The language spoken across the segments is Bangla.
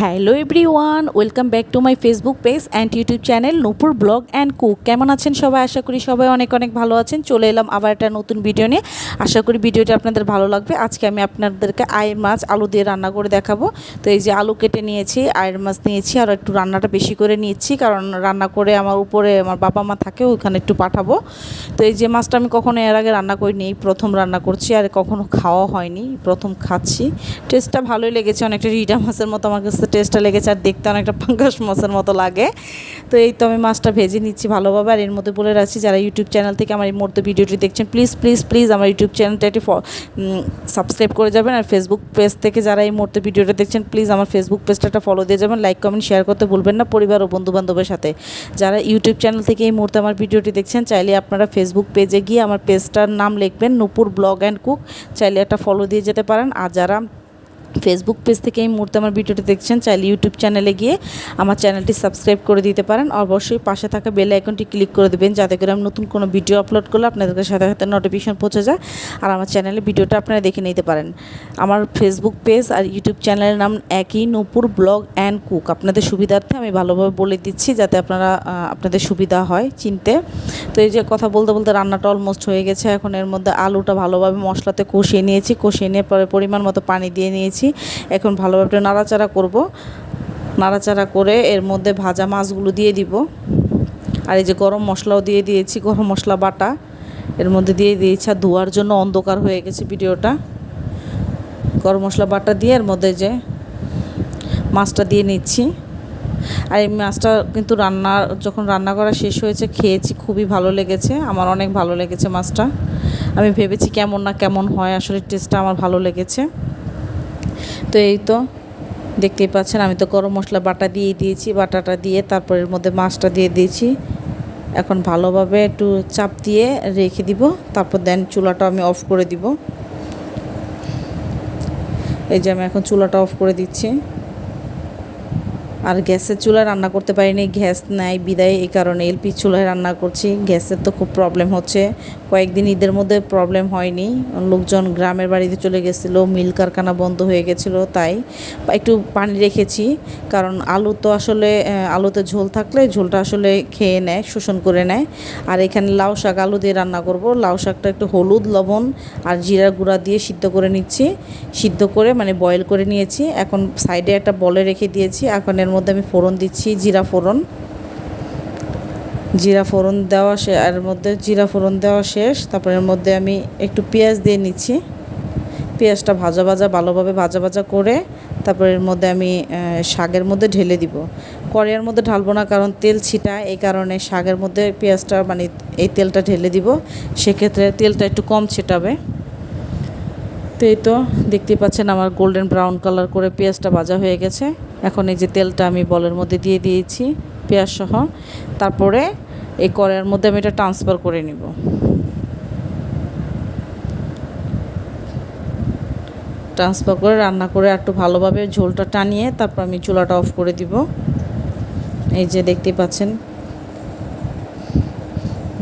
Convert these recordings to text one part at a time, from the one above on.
Hello everyone welcome back to my Facebook page and YouTube channel Nupur vlog and cook. কেমন আছেন সবাই? আশা করি সবাই অনেক অনেক ভালো আছেন। চলে এলাম আবার একটা নতুন ভিডিও নিয়ে। আশা করি ভিডিওটা আপনাদের ভালো লাগবে। আজকে আমি আপনাদেরকে আয়ের মাছ, আলু দিয়ে রান্না করে দেখাবো। তো এই যে আলু কেটে নিয়েছি, আয়ের মাছ নিয়েছি, আর একটু রান্নাটা বেশি করে নিয়েছি কারণ রান্না করে আমার উপরে আমার বাবা মা থাকে, ওইখানে একটু পাঠাবো। তো এই যে মাছটা আমি কখনো এর আগে রান্না করিনি, এই প্রথম রান্না করছি আর কখনো খাওয়া হয়নি, প্রথম খাচ্ছি। টেস্টটা ভালোই লেগেছে, অনেকটা রিডা মাছের মতো আমার কাছে টেস্টটা লেগেছে আর দেখতে অনেকটা পাঙ্গাস মাছের মতো লাগে। তো এই তো আমি মাছটা ভেজে নিচ্ছি ভালোভাবে আর এর মধ্যে বলে রাখছি, যারা ইউটিউব চ্যানেল থেকে আমার এই মুহূর্তে ভিডিওটি দেখছেন প্লিজ প্লিজ প্লিজ আমার ইউটিউব চ্যানেলটা একটি সাবস্ক্রাইব করে যাবেন আর ফেসবুক পেজ থেকে যারা এই মুহূর্তে ভিডিওটা দেখছেন প্লিজ আমার ফেসবুক পেজটা একটা ফলো দিয়ে যাবেন লাইক কমেন্ট শেয়ার করতে ভুলবেন না পরিবার ও বন্ধুবান্ধবের সাথে। যারা ইউটিউব চ্যানেল থেকে এই মুহূর্তে আমার ভিডিওটি দেখছেন, চাইলে আপনারা ফেসবুক পেজে গিয়ে আমার পেজটার নাম লিখবেন, নূপুর ব্লগ অ্যান্ড কুক, চাইলে একটা ফলো দিয়ে যেতে পারেন। আর যারা ফেসবুক পেজ থেকে এই মুহূর্তে আমার ভিডিওটি দেখছেন, চাইলে ইউটিউব চ্যানেলে গিয়ে আমার চ্যানেলটি সাবস্ক্রাইব করে দিতে পারেন। অবশ্যই পাশে থাকা বেল আইকনটি ক্লিক করে দেবেন, যাতে করে আমি নতুন কোনো ভিডিও আপলোড করলে আপনাদের সাথে সাথে নোটিফিকেশন পৌঁছে যায় আর আমার চ্যানেলে ভিডিওটা আপনারা দেখে নিতে পারেন। আমার ফেসবুক পেজ আর ইউটিউব চ্যানেলের নাম একই নূপুর ব্লগ অ্যান্ড কুক। আপনাদের সুবিধার্থে আমি ভালোভাবে বলে দিচ্ছি, যাতে আপনারা আপনাদের সুবিধা হয় চিনতে। তো এই যে কথা বলতে বলতে রান্নাটা অলমোস্ট হয়ে গেছে। এখন এর মধ্যে আলুটা ভালোভাবে মশলাতে কষিয়ে নিয়েছি। কষিয়ে নিয়ে পরে পরিমাণ মতো পানি দিয়ে নিয়েছি। এখন ভালোভাবে নাড়াচাড়া করব। নাড়াচাড়া করে এর মধ্যে ভাজা মাছগুলো দিয়ে দিব। আর এই যে গরম মশলাও দিয়ে দিয়েছি, গরম মশলা বাটা। এর মধ্যে দিয়ে দিয়েছি আর ধোয়ার জন্য অন্ধকার হয়ে গেছে ভিডিওটা। গরম মশলা বাটা দিয়ে এর মধ্যে যে মাছটা দিয়ে নিচ্ছি। আর এই মাছটা কিন্তু রান্না, যখন রান্না করা শেষ হয়েছে, খেয়েছি, খুবই ভালো লেগেছে, আমার অনেক ভালো লেগেছে মাছটা। আমি ভেবেছি কেমন না কেমন হয়, আসলে টেস্টটা আমার ভালো লেগেছে। তো এই তো, দেখতেই পাচ্ছেন, আমি তো গরম মশলা বাটা দিয়ে দিয়েছি, বাটাটা দিয়ে তারপর এর মধ্যে মাছটা দিয়ে দিয়েছি। এখন ভালোভাবে একটু চাপ দিয়ে রেখে দিব, তারপর দেন চুলাটা আমি অফ করে দিব। এই যে আমি এখন চুলাটা অফ করে দিচ্ছি। আর গ্যাসের চুলায় রান্না করতে পারিনি, গ্যাস নাই, বিদায় এই কারণে এলপি চুলায় রান্না করছি। গ্যাসের তো খুব প্রবলেম হচ্ছে। কয়েকদিন ঈদের মধ্যে প্রবলেম হয়নি। লোকজন গ্রামের বাড়িতে চলে গেছিল, মিল কারখানা বন্ধ হয়ে গেছিল, তাই একটু পানি রেখেছি। কারণ আলু তো আসলে আলুতে ঝোল থাকলে ঝোলটা আসলে খেয়ে নেয়, শোষণ করে নেয়। আর এখানে লাউ শাক আলু দিয়ে রান্না করব। লাউ শাকটা একটু হলুদ, লবণ আর জিরা গুঁড়া দিয়ে সিদ্ধ করে নিচ্ছি। সিদ্ধ করে মানে বয়েল করে নিয়েছি। এখন সাইডে একটা বলে রেখে দিয়েছি। এখন এর মধ্যে আমি ফোড়ন দিচ্ছি, জিরা ফোড়ন। জিরা ফোড়ন দেওয়া সে এর মধ্যে জিরা ফোড়ন দেওয়া শেষ, তারপর এর মধ্যে আমি একটু পেঁয়াজ দিয়ে নিচ্ছি। পেঁয়াজটা ভাজা ভাজা, ভালোভাবে ভাজা ভাজা করে, তারপর এর মধ্যে আমি শাকের মধ্যে ঢেলে দিব। কড়াইয়ের মধ্যে ঢালবো না কারণ তেল ছিটা, এই কারণে শাকের মধ্যে পেঁয়াজটা মানে এই তেলটা ঢেলে দিব। সেক্ষেত্রে তেলটা একটু কম ছিটাবে। তো তো দেখতেই পাচ্ছেন আমার গোল্ডেন ব্রাউন কালার করে পেঁয়াজটা ভাজা হয়ে গেছে। এখন এই যে তেলটা আমি বলের মধ্যে দিয়ে দিয়েছি, পেঁয়াজ সহ। তারপরে এই কড়াইয়ের মধ্যে আমি এটা ট্রান্সফার করে নিব। ট্রান্সফার করে রান্না করে একটু ভালোভাবে ঝোলটা টানিয়ে তারপর আমি চুলাটা অফ করে দিব। এই যে দেখতেই পাচ্ছেন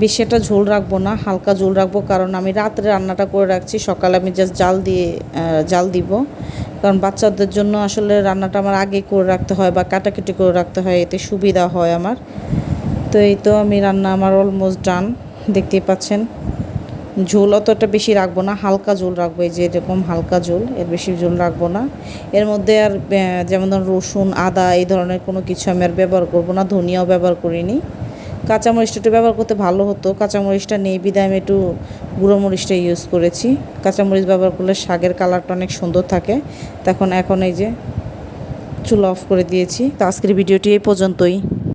বেশি একটা ঝোল রাখব না, হালকা ঝোল রাখব কারণ আমি রাত্রে রান্নাটা করে রাখছি, সকালে আমি জাস্ট জাল দিয়ে জাল দিব। কারণ বাচ্চাদের জন্য আসলে রান্নাটা আমার আগে করে রাখতে হয় বা কাটাকাটি করে রাখতে হয়, এতে সুবিধা হয় আমার। তো এই তো আমি রান্না আমার অলমোস্ট ডান দেখতেই পাচ্ছেন। ঝোল অতটা বেশি রাখব না, হালকা ঝোল রাখব, এই যে এরকম হালকা ঝোল, এর বেশি ঝোল রাখব না। এর মধ্যে আর যেমন ধরুন রসুন, আদা, এই ধরনের কোনো কিছু আমি আর ব্যবহার করব না, ধনিয়াও ব্যবহার করিনি। কাঁচামরিচটা একটু ব্যবহার করতে ভালো হতো। কাঁচামরিচটা নেই, বিদায় আমি একটু গুঁড়ো মরিচটা ইউজ করেছি। কাঁচামরিচ ব্যবহার করলে শাকের কালারটা অনেক সুন্দর থাকে। তখন এখন এই যে চুলা অফ করে দিয়েছি। তো আজকের ভিডিওটি এই পর্যন্তই।